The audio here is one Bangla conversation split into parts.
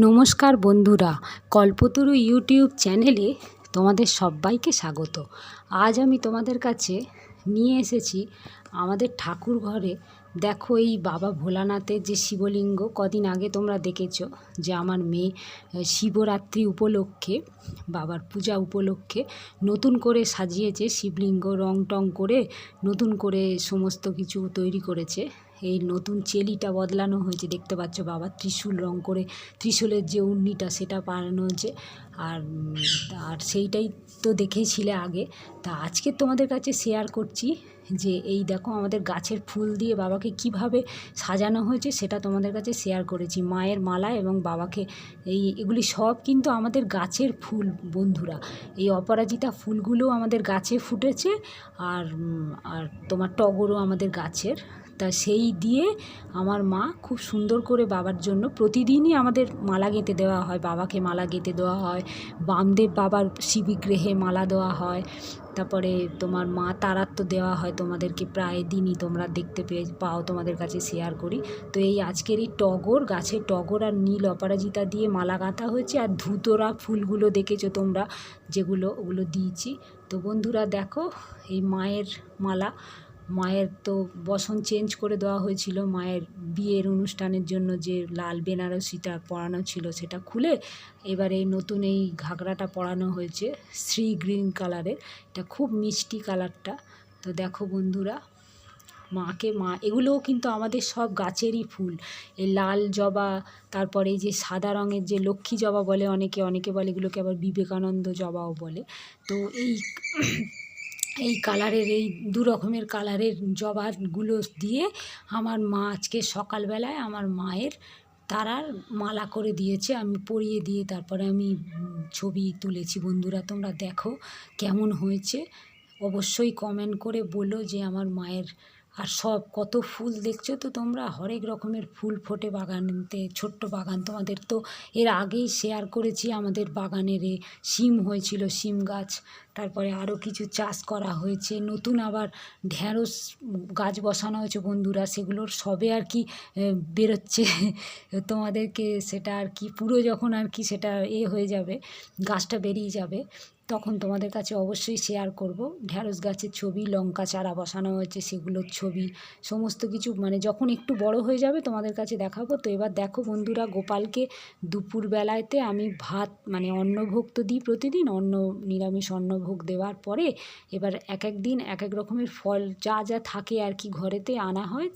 নমস্কার বন্ধুরা, কল্পতরু ইউটিউব চ্যানেলে তোমাদের সব্বাইকে স্বাগত। আজ আমি তোমাদের কাছে নিয়ে এসেছি আমাদের ঠাকুর ঘরে। দেখো এই বাবা ভোলানাথের যে শিবলিঙ্গ, কদিন আগে তোমরা দেখেছ যে আমার মেয়ে শিবরাত্রি উপলক্ষে, বাবার পূজা উপলক্ষে নতুন করে সাজিয়েছে শিবলিঙ্গ রং টং করে, নতুন করে সমস্ত কিছু তৈরি করেছে। এই নতুন চেলিটা বদলানো হয়েছে, দেখতে পাচ্ছ বাবা, ত্রিশূল রং করে, ত্রিশূলের যে উন্নিটা সেটা বানানো হয়েছে। আর আর সেইটাই তো দেখেইছিলে আগে। তা আজকে তোমাদের কাছে শেয়ার করছি যে, এই দেখো আমাদের গাছের ফুল দিয়ে বাবাকে কীভাবে সাজানো হয়েছে সেটা তোমাদের কাছে শেয়ার করেছি। মায়ের মালা এবং বাবাকে, এই, এগুলি সব কিন্তু আমাদের গাছের ফুল, বন্ধুরা। এই অপরাজিতা ফুলগুলো আমাদের গাছে ফুটেছে, আর আর তোমার টগরও আমাদের গাছের। তা সেই দিয়ে আমার মা খুব সুন্দর করে বাবার জন্য প্রতিদিনই আমাদের মালা গেঁথে দেওয়া হয়। বাবাকে মালা গেঁথে দেওয়া হয়। বামদেব বাবার শিবিগ্রহে মালা দেওয়া হয়। তারপরে তোমার মা তারার তো দেওয়া হয় তোমাদেরকে প্রায় দিনই তোমরা দেখতে পেয়ে পাও, তোমাদের কাছে শেয়ার করি। তো এই আজকের এই টগর গাছের টগর আর নীল অপরাজিতা দিয়ে মালা গাঁথা হয়েছে আর ধুতরা ফুলগুলো দেখেছ তোমরা, যেগুলো ওগুলো দিয়েছি। তো বন্ধুরা দেখো, এই মায়ের মালা মায়ের তো বসন চেঞ্জ করে দেওয়া হয়েছিল। মায়ের বিয়ের অনুষ্ঠানের জন্য যে লাল বেনারসিটা পরানো ছিল সেটা খুলে এবার এই নতুন এই ঘাগরাটা পরানো হয়েছে শ্রী গ্রিন কালারের। এটা খুব মিষ্টি কালারটা। তো দেখো বন্ধুরা, মাকে মা, এগুলোও কিন্তু আমাদের সব গাছেরই ফুল। এই লাল জবা, তারপরে এই যে সাদা রঙের যে লক্ষ্মী জবা বলে অনেকে অনেকে বলে এগুলোকে আবার বিবেকানন্দ জবাও বলে। তো এই এই কালারের, এই দু রকমের কালারের জবাগুলো দিয়ে আমার মা আজকে সকালবেলায় আমার মায়ের তারার মালা করে দিয়েছে। আমি পরিয়ে দিয়ে তারপরে আমি ছবি তুলেছি। বন্ধুরা, তোমরা দেখো কেমন হয়েছে। অবশ্যই কমেন্ট করে বলো যে আমার মায়ের আর সব কত ফুল দেখছ তো তোমরা? হরেক রকমের ফুল ফোটে বাগানতে, ছোট্ট বাগান তোমাদের। তো এর আগেই শেয়ার করেছি আমাদের বাগানের শিম হয়েছিল, শিম গাছ। তারপরে আরও কিছু চাষ করা হয়েছে। নতুন আবার ঢ্যাঁড়স গাছ বসানো হয়েছে বন্ধুরা, সেগুলোর সবে আর কি বেরোচ্ছে। তোমাদেরকে সেটা আর কি, পুরো যখন আর কি সেটা এ হয়ে যাবে, গাছটা বেরিয়ে যাবে। তখন তোমাদের কাছে অবশ্যই শেয়ার করব। ঢ্যাঁড়স গাছের ছবি, লঙ্কা চারা বসানো হয়েছে, সেগুলোর ছবি, সমস্ত কিছু মানে যখন একটু বড় হয়ে যাবে তোমাদের কাছে দেখাবো। তো এবার দেখো বন্ধুরা, গোপালকে দুপুরবেলাতে আমি ভাত মানে অন্নভোগ তো দিই প্রতিদিন, অন্ন, নিরামিষ অন্নভোগ দেওয়ার পরে এবার এক এক দিন এক এক রকমের ফল যা যা থাকে আর কি ঘরেতে আনা হয়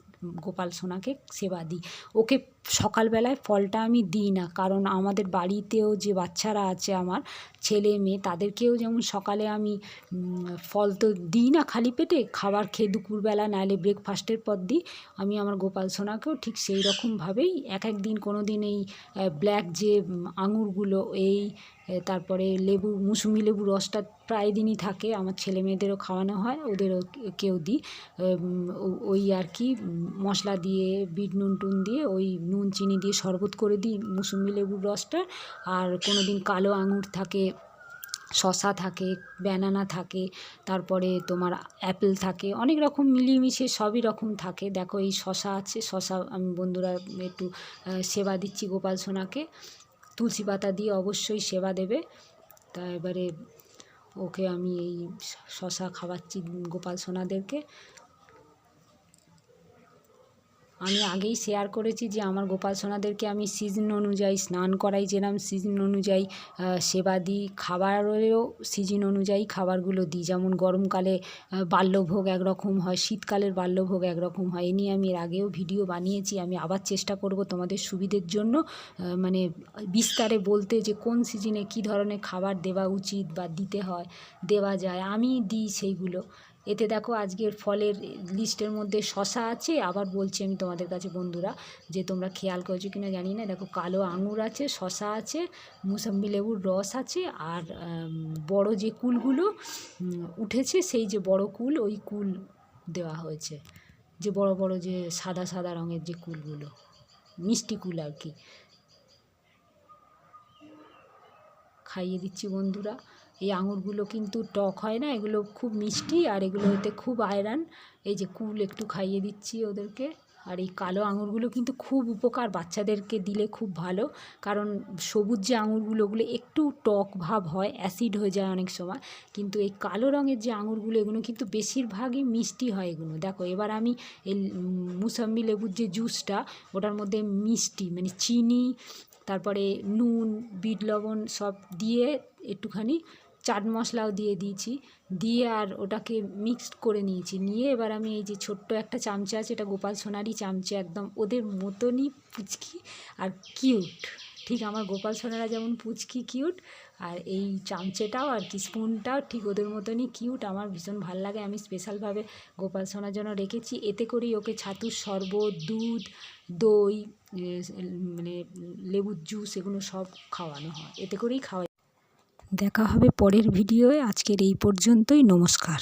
গোপাল সোনাকে সেবা দিই। ওকে সকালবেলায় ফলটা আমি দিই না, কারণ আমাদের বাড়িতেও যে বাচ্চারা আছে আমার, ছেলে, মেয়ে, তাদেরকেও যেমন সকালে আমি ফল তো দিই না খালি পেটে, খাবার খেয়ে দুপুরবেলা নাহলে ব্রেকফাস্টের পর দিই, আমি আমার গোপাল সোনাকেও ঠিক সেই রকমভাবেই এক এক দিন কোনো দিন এই ব্ল্যাক যে আঙুরগুলো, এই তারপরে লেবু, মুসুমি লেবু রসটা প্রায় দিনই থাকে। আমার ছেলে মেয়েদেরও খাওয়ানো হয়, ওদেরও কেউ দিই। ওই আর কি, মশলা দিয়ে, বিট নুন টুন দিয়ে, ওই নুন, চিনি দিয়ে শরবত করে দিই মুসুম্বি লেবুর রসটা। আর কোনো দিন কালো আঙুর থাকে শশা থাকে, ব্যানানা থাকে, তারপরে তোমার অ্যাপেল থাকে, অনেক রকম মিলিয়ে সবই রকম থাকে। দেখো এই শশা আছে শশা আমি বন্ধুরা একটু সেবা দিচ্ছি গোপাল সোনাকে। তুলসী পাতা দিয়ে অবশ্যই সেবা দেবে। তা এবারে ওকে আমি এই শশা খাওয়াচ্ছি গোপাল সোনাদেরকে। আমি আগেই শেয়ার করেছি যে আমার গোপাল সোনাদেরকে আমি সিজন অনুযায়ী স্নান করাই যেরকম সিজন অনুযায়ী সেবা দিই, খাবারেরও সিজন অনুযায়ী খাবারগুলো দিই। যেমন গরমকালে বাল্যভোগ একরকম হয়, শীতকালের বাল্যভোগ একরকম হয়। এ নিয়ে আমি এর আগেও ভিডিও বানিয়েছি। আমি আবার চেষ্টা করব তোমাদের সুবিধের জন্য মানে বিস্তারে বলতে যে কোন সিজনে কী ধরনের খাবার দেওয়া উচিত বা দিতে হয়, দেওয়া যায়। আমি দিই সেইগুলো। এতে দেখো আজকের ফলের লিস্টের মধ্যে শশা আছে, আবার বলছি আমি তোমাদের কাছে বন্ধুরা যে তোমরা খেয়াল করেছ কিনা জানি না, দেখো কালো আঙুর আছে, শশা আছে, মুসাম্বি লেবুর রস আছে, আর বড় যে কুলগুলো উঠেছে সেই যে বড় কুল, ওই কুল দেওয়া হয়েছে। যে বড় বড় যে সাদা সাদা রঙের যে কুলগুলো, মিষ্টি কুল আর কি। খাইয়ে দিচ্ছি বন্ধুরা। এই আঙুরগুলো কিন্তু টক হয় না, এগুলো খুব মিষ্টি আর এগুলো হতে খুব আয়রন। এই যে কুল একটু খাইয়ে দিচ্ছি ওদেরকে। আর এই কালো আঙুরগুলো কিন্তু খুব উপকার বাচ্চাদেরকে দিলে খুব ভালো। কারণ সবুজ যে আঙুরগুলো, ওগুলো একটু টক ভাব হয়, অ্যাসিড হয়ে যায় অনেক সময়। কিন্তু এই কালো রঙের যে আঙুরগুলো, এগুলো কিন্তু বেশিরভাগই মিষ্টি হয় এগুলো। দেখো, এবার আমি এই মুসাম্বি লেবুর যে জুসটা, ওটার মধ্যে মিষ্টি মানে চিনি, তারপরে নুন, বিট লবণ সব দিয়ে একটুখানি চাট মশলাও দিয়ে দিয়েছি। দিয়ে আর ওটাকে মিক্সড করে নিয়েছি। নিয়ে এবার আমি এই যে ছোট্ট একটা চামচা আছে, এটা গোপাল সোনারই চামচা, একদম ওদের মতনই পুচকি আর কিউট ঠিক আমার গোপাল সোনারা যেমন পুচকি কিউট আর এই চামচেটাও আর কি স্পুনটাও ঠিক ওদের মতনই কিউট আমার ভীষণ ভালো লাগে। আমি স্পেশালভাবে গোপাল সোনার জন্য রেখেছি। এতে করেই ওকে ছাতুর শরবত, দুধ, দই মানে লেবুর জুস এগুলো সব খাওয়ানো হয়। এতে করেই খাওয়া দেখা হবে পরের ভিডিওয়ে। আজকের এই পর্যন্তই নমস্কার।